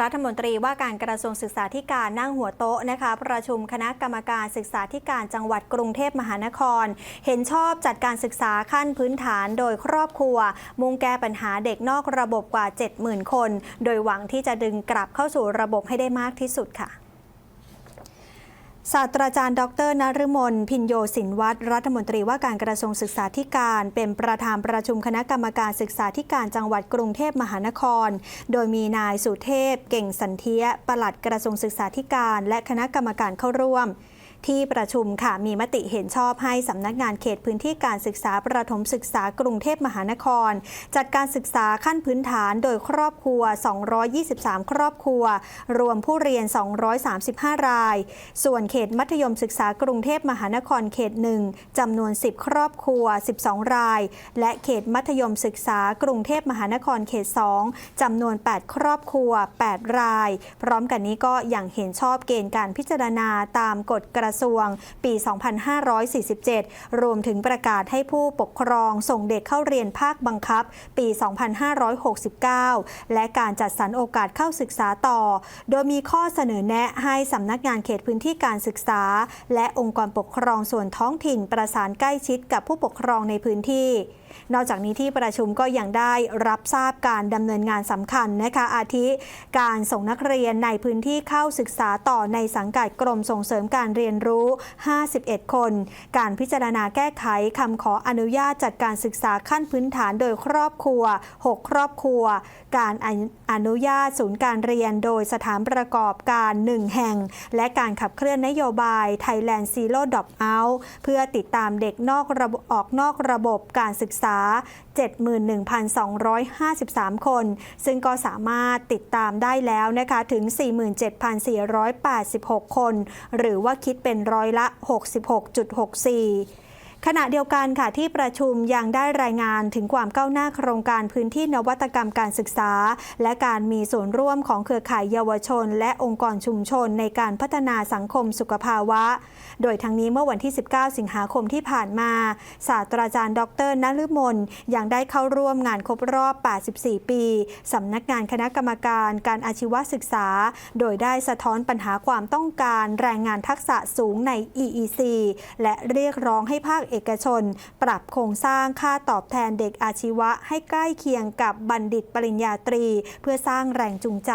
รัฐมนตรีว่าการกระทรวงศึกษาธิการนั่งหัวโต๊ะนะคะ ประชุมคณะกรรมการศึกษาธิการจังหวัดกรุงเทพมหานคร เห็นชอบจัดการศึกษาขั้นพื้นฐานโดยครอบครัว มุ่งแก้ปัญหาเด็กนอกระบบกว่า 70,000 คน โดยหวังที่จะดึงกลับเข้าสู่ระบบให้ได้มากที่สุดค่ะ ศาสตราจารย์ ดรนฤมลพินโยสินวัตรรัฐมนตรีว่าการกระทรวงศึกษาธิการ เป็นประธานประชุมคณะกรรมการศึกษาธิการจังหวัดกรุงเทพมหานคร โดยมีนายสุเทพ เก่งสันเทีย ปลัดกระทรวงศึกษาธิการ และคณะกรรมการเข้าร่วม ที่ประชุมค่ะมีมติเห็นชอบให้สำนักงานเขตพื้นที่การศึกษาประถมศึกษากรุงเทพมหานคร จัดการศึกษาขั้นพื้นฐานโดยครอบครัว 223 ครอบครัว รวมผู้เรียน 235 ราย ส่วนเขตมัธยมศึกษากรุงเทพมหานครเขต1จำนวน 10 ครอบครัว 12 ราย และเขตมัธยมศึกษากรุงเทพมหานครเขต 2จำนวน 8 ครอบครัว 8 ราย พร้อมกันนี้ก็อย่างเห็นชอบเกณฑ์การพิจารณาตามกฎกระทรวง ปี 2547 รวมถึงประกาศให้ผู้ปกครองส่งเด็กเข้าเรียนภาคบังคับ ปี 2569 และการจัดสรรโอกาสเข้าศึกษาต่อ โดยมีข้อเสนอแนะให้สำนักงานเขตพื้นที่การศึกษา และองค์กรปกครองส่วนท้องถิ่นประสานใกล้ชิดกับผู้ปกครองในพื้นที่นอกจากนี้ที่ประชุมก็ยังได้รับทราบการดำเนินงานสำคัญนะคะ อาทิ การส่งนักเรียนในพื้นที่เข้าศึกษาต่อในสังกัดกรมส่งเสริมการเรียนรู้ 51 คน การพิจารณาแก้ไขคำขออนุญาตจัดการศึกษาขั้นพื้นฐานโดยครอบครัว 6 ครอบครัว การอนุญาตศูนย์การเรียนโดยสถานประกอบการ 1 แห่ง และการขับเคลื่อนนโยบาย Thailand Zero Drop Out เพื่อติดตามเด็กนอกระบบออกนอกระบบการศึกษา 71,253 คน ซึ่งก็สามารถติดตามได้แล้วนะคะถึง 47,486 คน หรือว่าคิดเปเป็นร้อยละ 66.64 ขณะเดียวกันค่ะที่ประชุมยังได้รายงานถึงความก้าวหน้าโครงการพื้นที่นวัตกรรมการศึกษา และการมีส่วนร่วมของเครือข่ายเยาวชน และองค์กรชุมชน ในการพัฒนาสังคมสุขภาวะ โดยทั้งนี้เมื่อวันที่ 19 สิงหาคมที่ผ่านมา ศาสตราจารย์ ดรนฤมลยังได้เข้าร่วมงานครบรอบ 84 ปีสำนักงานคณะกรรมการการอาชีวศึกษา โดยได้สะท้อนปัญหาความต้องการแรงงานทักษะสูงใน EEC และเรียกร้องให้ภาคเอกชน ปรับโครงสร้างค่าตอบแทนเด็กอาชีวะให้ใกล้เคียงกับบัณฑิตปริญญาตรี เพื่อสร้างแรงจูงใจ